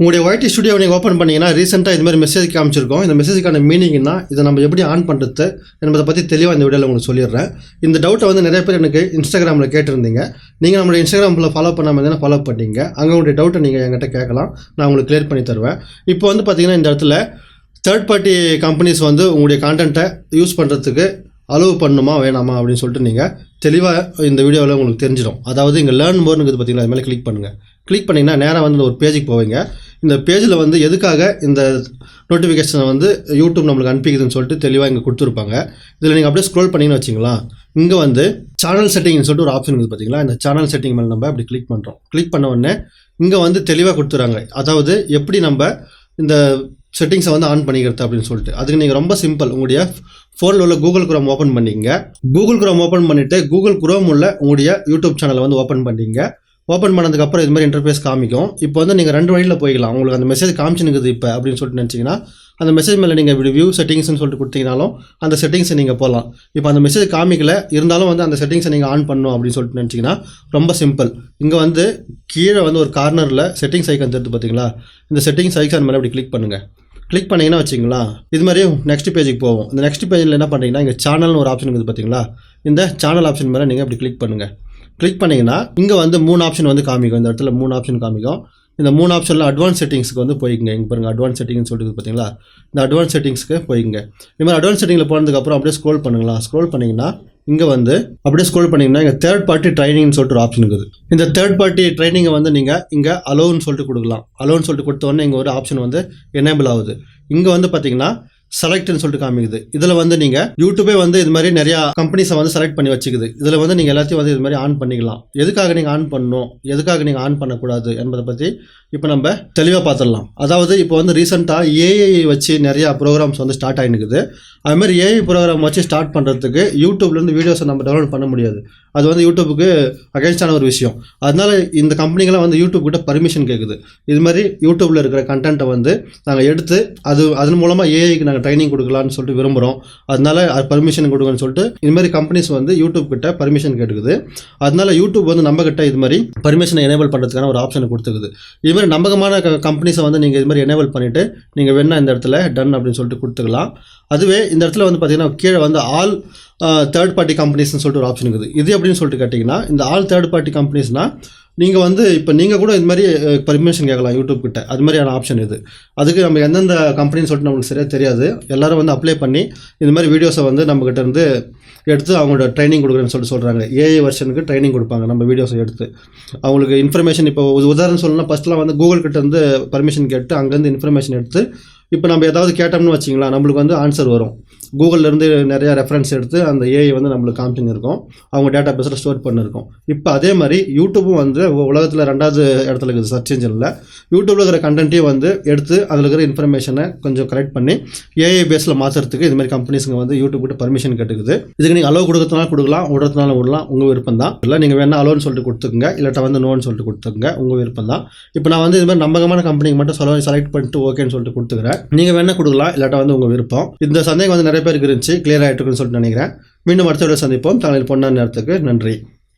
உங்களுடைய YT studio நீங்கள் open பண்ணிங்கன்னா ரீசெண்டாக இது மாதிரி மெசேஜ் காமிச்சிருக்கோம். இந்த மெசேஜுக்கான மீனிங்னா இதை நம்ம எப்படி ஆன் பண்ணுறது என்பதை பற்றி தெளிவாக இந்த வீடியோவில் உங்களுக்கு சொல்லிடுறேன். இந்த டவுட்டை வந்து நிறைய பேர் எனக்கு இன்ஸ்டாகிராமில் கேட்டிருந்தீங்க. நீங்கள் நம்மளுடைய இன்ஸ்டாகிராமில் ஃபாலோ பண்ணாமல் இருந்தால் ஃபாலோ பண்ணிங்க. அங்கே உங்களுடைய டவுட்டை நீங்கள் என்கிட்ட கேட்கலாம். நான் உங்களுக்கு கிளியர் பண்ணி தருவேன். இப்போ வந்து பார்த்தீங்கன்னா இந்த இடத்துல தேர்ட் பார்ட்டி கம்பெனிஸ் வந்து உங்களுடைய கான்டென்ட்டை யூஸ் பண்ணுறதுக்கு அலோவ் பண்ணுமா வேணாமா அப்படின்னு சொல்லிட்டு நீங்கள் தெளிவாக இந்த வீடியோவில் உங்களுக்கு தெரிஞ்சிடும். அதாவது இங்கே லேர்ன் மோர்னுங்கிறது பார்த்தீங்கன்னா பார்த்தீங்களா அது மேலே கிளிக் பண்ணுங்கள் கிளிக் பண்ணிங்கன்னா நேராக வந்து ஒரு பேஜுக்கு போவீங்க. இந்த பேஜில் வந்து எதுக்காக இந்த நோட்டிஃபிகேஷனை வந்து யூடியூப் நம்மளுக்கு அனுப்பிக்குதுன்னு சொல்லிட்டு தெளிவாக இங்கே கொடுத்துருப்பாங்க. இதில் நீங்கள் அப்படியே ஸ்க்ரோல் பண்ணிங்கன்னு வச்சிங்களா இங்கே வந்து சேனல் செட்டிங்னு சொல்லிட்டு ஒரு ஆப்ஷன் இருக்குது பார்த்தீங்களா இந்த சேனல் செட்டிங் மேலே நம்ம அப்படி கிளிக் பண்ணுறோம் கிளிக் பண்ண உடனே இங்கே வந்து தெளிவாக கொடுத்துறாங்க. அதாவது எப்படி நம்ம இந்த செட்டிங்ஸை வந்து ஆன் பண்ணிக்கிறது அப்படின்னு சொல்லிட்டு. அதுக்கு நீங்கள் ரொம்ப சிம்பிள் உங்களுடைய ஃபோனில் உள்ள கூகுள் குரோம் ஓப்பன் பண்ணிங்க கூகுள் குரோம் ஓப்பன் பண்ணிவிட்டு கூகுள் குரோம் உள்ள உங்களுடைய யூடியூப் சேனலை வந்து ஓப்பன் பண்ணிங்க ஓப்பன் பண்ணதுக்கப்புறம் இது மாதிரி இன்டர்ஃபேஸ் காமிக்கும். இப்போ வந்து நீங்கள் ரெண்டு வழியில் போய்க்கலாம். உங்களுக்கு அந்த மெசேஜ் காமிச்சுனுக்குது இப்போ அப்படின்னு சொல்லிட்டு நினச்சிங்கன்னா அந்த மெசேஜ் மேலே நீங்கள் இப்படி வியூ செட்டிங்ஸ்னு சொல்லிட்டு கொடுத்தீங்கனாலும் அந்த செட்டிங்ஸை நீங்கள் போகலாம் இப்போ அந்த மெசேஜ் காமிக்கல இருந்தாலும் வந்து அந்த செட்டிங்ஸை நீங்கள் ஆன் பண்ணணும் அப்படின்னு சொல்லிட்டு நினச்சிங்கன்னா ரொம்ப சிம்பிள் இங்கே வந்து கீழே வந்து ஒரு கார்னரில் செட்டிங்ஸ் ஐக்கன் தெரிஞ்சு பார்த்தீங்களா இந்த செட்டிங்ஸ் ஐக்கான் மேலே அப்படி கிளிக் பண்ணுங்கள் கிளிக் பண்ணிங்கன்னா வச்சிங்களா இது மாதிரி நெக்ஸ்ட் பேஜுக்கு போவோம். இந்த நெக்ஸ்ட் பேஜில் என்ன பண்ணுறீங்கன்னா இங்கே சேனல்னு ஒரு ஆப்ஷன் இருக்குது பார்த்தீங்களா இந்த சேனல் ஆப்ஷன் மேலே நீங்கள் அப்படி கிளிக் பண்ணுங்கள் கிளிக் பண்ணிங்கன்னா இங்கே வந்து மூணு ஆப்ஷன் வந்து காமிக்கும். இந்த இடத்துல மூணு ஆப்ஷன் காமிக்கும். இந்த மூணு ஆப்ஷனில் அட்வான்ஸ் செட்டிங்ஸ்க்கு வந்து போய்க்குங்க. இங்கே பாருங்கள் அட்வான்ஸ் செட்டிங்னு சொல்லிட்டு பார்த்தீங்களா இந்த அட்வான்ஸ் செட்டிங்ஸ்க்கு போய்க்குங்க. இது மாதிரி அட்வான்ஸ் செட்டிங்கில் போனதுக்கப்புறம் அப்படியே ஸ்க்ரோல் பண்ணுங்களா? ஸ்க்ரோல் பண்ணிங்கன்னா இங்கே வந்து அப்படியே ஸ்க்ரோல் பண்ணிங்கன்னா இங்கே தேர்ட் பார்ட்டி ட்ரைனிங்னு சொல்லிட்டு ஒரு ஆப்ஷன் இருக்குது. இந்த தேர்ட் பார்ட்டி ட்ரைனிங்கை வந்து நீங்கள் இங்கே அலோன்னு சொல்லிட்டு கொடுக்கலாம். அலோன்னு சொல்லிட்டு கொடுத்த உடனே இங்கே ஒரு ஆப்ஷன் வந்து எனேபிள் ஆகுது. இங்கே வந்து பார்த்தீங்கன்னா செலக்ட்னு சொல்லிட்டு காமிக்குது. இதில் வந்து நீங்கள் யூடியூபே வந்து இது மாதிரி நிறையா கம்பெனிஸை வந்து செலக்ட் பண்ணி வச்சுக்குது. இதில் வந்து நீங்கள் எல்லாத்தையும் வந்து இது மாதிரி ஆன் பண்ணிக்கலாம். எதுக்காக நீங்கள் ஆன் பண்ணணும்? எதுக்காக நீங்கள் ஆன் பண்ணக்கூடாது என்பதை பற்றி இப்போ நம்ம தெளிவாக பார்த்துடலாம் அதாவது இப்போ வந்து ரீசெண்டாக ஏஐ வச்சு நிறையா ப்ரோக்ராம்ஸ் வந்து ஸ்டார்ட் ஆகினுக்குது அதுமாதிரி ஏஐ ப்ரோக்ராம் வச்சு ஸ்டார்ட் பண்ணுறதுக்கு யூடியூப்லேருந்து வீடியோஸை நம்ம டவுன்லோட் பண்ண முடியாது. அது வந்து யூடியூப்புக்கு அகேன்ஸ்டான ஒரு விஷயம். அதனால இந்த கம்பெனிகள்லாம் வந்து யூடியூப் கிட்ட பர்மிஷன் கேட்குது இது மாதிரி யூடியூப்பில் இருக்கிற கண்டென்ட்டை வந்து நாங்கள் எடுத்து அது அதன் மூலமாக ஏஐக்கு நாங்கள் ட்ரைனிங் கொடுக்கலான்னு சொல்லிட்டு விரும்புகிறோம் அதனால அது பர்மிஷன் கொடுங்கன்னு சொல்லிட்டு இது மாதிரி கம்பெனிஸ் வந்து யூடியூப் கிட்ட பர்மிஷன் கேட்டுக்குது. அதனால யூடியூப் வந்து நம்ம கிட்ட இது மாதிரி பர்மிஷனை எனேபிள் பண்ணுறதுக்கான ஒரு ஆப்ஷனை கொடுத்துக்குது. இது மாதிரி நம்பகமான கம்பெனிஸை வந்து நீங்கள் இது மாதிரி எனேபிள் பண்ணிவிட்டு நீங்கள் வேணா இந்த இடத்துல டன் அப்படின்னு சொல்லிட்டு கொடுத்துக்கலாம். அதுவே இந்த இடத்துல வந்து பார்த்தீங்கன்னா கீழே வந்து ஆல் தேர்ட் பார்ட்டி கம்பெனிஸ்னு சொல்லிட்டு ஒரு ஆப்ஷன் இருக்குது. இது எப்படின்னு சொல்லிட்டு கேட்டிங்கன்னா இந்த ஆல் தேர்ட் பார்ட்டி கம்பெனிஸ்னால் நீங்கள் வந்து இப்போ நீங்கள் கூட இது மாதிரி பர்மிஷன் கேட்கலாம் யூடியூப் கிட்ட. அது மாதிரியான ஆப்ஷன் இது. அதுக்கு நம்ம எந்தெந்த கம்பெனின்னு சொல்லிட்டு நம்மளுக்கு சரியாக தெரியாது. எல்லோரும் வந்து அப்ளை பண்ணி இந்த மாதிரி வீடியோஸை வந்து நம்மக்கிட்ட இருந்து எடுத்து அவங்களோட ட்ரைனிங் கொடுக்குறேன்னு சொல்லிட்டு சொல்கிறாங்க ஏஐ வெர்ஷனுக்கு ட்ரைனிங் கொடுப்பாங்க நம்ம வீடியோஸை எடுத்து. அவங்களுக்கு இன்ஃபர்மேஷன் இப்போ உதாரணம் சொல்லணும்னா ஃபஸ்ட்லாம் வந்து கூகுள் கிட்ட இருந்து பர்மிஷன் கேட்டு அங்கேருந்து இன்ஃபர்மேஷன் எடுத்து இப்போ நம்ம ஏதாவது கேட்டோம்னு வச்சிங்களா நம்மளுக்கு வந்து ஆன்சர் வரும். கூகுள்லேருந்து நிறையா ரெஃபரன்ஸ் எடுத்து அந்த ஏஐ வந்து நம்மளுக்கு காமிச்சுன்னு இருக்கோம் அவங்க டேட்டா பேஸில் ஸ்டோர் பண்ணியிருக்கோம் இப்போ அதே மாதிரி யூடியூப்பும் வந்து உலகத்தில் ரெண்டாவது இடத்துல இருக்குது. சர்ச் இன்ஜினில் யூடியூப்பில் இருக்கிற கண்டென்ட்டையும் வந்து எடுத்து அதில் இருக்கிற இன்ஃபர்மேஷனை கொஞ்சம் கரெக்ட் பண்ணி ஏஐ பேஸில் மாற்றுறதுக்கு இது மாதிரி கம்பெனிஸுங்க வந்து யூடியூப் கிட்ட பர்மிஷன் கேட்டுக்குது. இதுக்கு நீங்கள் அலோவ் கொடுக்கறதுனால கொடுக்கலாம் விடுறதுனால விடலாம். உங்கள் விருப்பம் தான் இல்லை நீங்கள் வேணால் அலோன்னு சொல்லிட்டு கொடுத்துக்குங்க. இல்லாட்டா வந்து நோன்னு சொல்லிட்டு கொடுத்துக்குங்க. உங்கள் விருப்பம் தான் இப்போ நான் வந்து இது மாதிரி நம்பகமான கம்பெனிக்கு மட்டும் சொல்ல செலக்ட் பண்ணிட்டு ஓகேன்னு சொல்லிட்டு கொடுத்துக்கிறேன். நீங்கள் வேணால் கொடுக்கலாம். இல்லாட்டா வந்து உங்கள் விருப்பம். இந்த சந்தேகம் வந்து நிறைய பேருக்கு இருந்துச்சு. கிளியர் ஆகிட்டு இருக்குன்னு சொல்லிட்டு நினைக்கிறேன். மீண்டும் அடுத்த சந்திப்போம். தங்களின் பொண்ணான நேரத்துக்கு நன்றி.